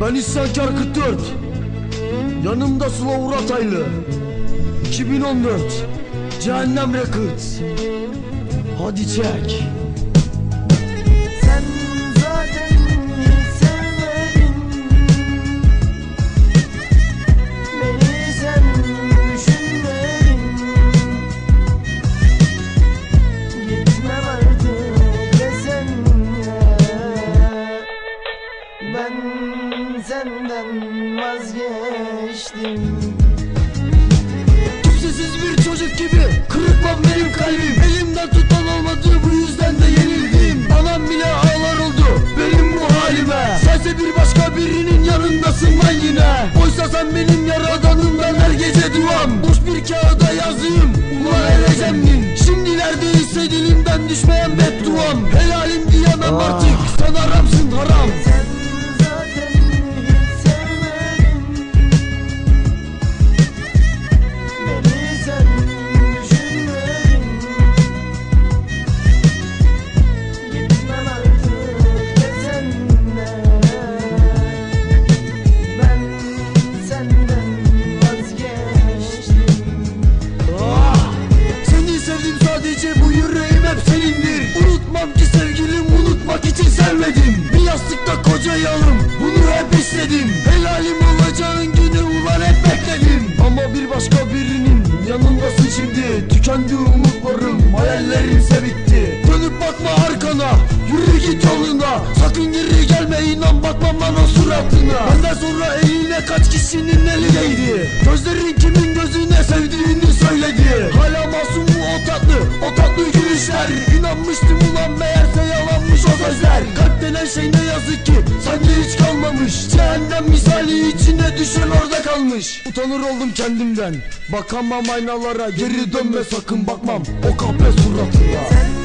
Ben isyankar 44 Yanımda Sıla Urataylı 2014 Cehennem Records. Hadi çek senden vazgeçtim. Kimsesiz bir çocuk gibi Kırık lan benim kalbim. Elimden tutan olmadı bu yüzden de yenildim. Anam bile ağlar oldu benim bu halime. Sense bir başka birinin yanındasın lan yine. Oysa sen benim yaradanımdan her gece duam. Boş bir kağıda yazayım ulan erecemmin Şimdilerde ise dilimden düşmeyen bedduam. Helalim diyemem artık için sevmedim Bir yastıkta kocayalım bunu hep istedim. Helalim olacağın günü ulan hep bekledim. Ama bir başka birinin yanındasın şimdi. Tükendi umutlarım. Hayallerimse bitti Dönüp bakma arkana. Yürü git yoluna. Sakın geri gelme. İnan bakmam bana suratına. Benden sonra eline kaç kişinin eli değdi. Gözlerin kimin gözüne sevdiğini söyledi. Hala masum mu o tatlı o tatlı gülüşler. İnanmıştım ulan meğerse sözler Kalp denen şey ne yazık ki sende hiç kalmamış. Cehennem misali içine düşen orada kalmış. Utanır oldum kendimden. Bakamam aynalara geri dönme sakın bakmam. O kahpe suratına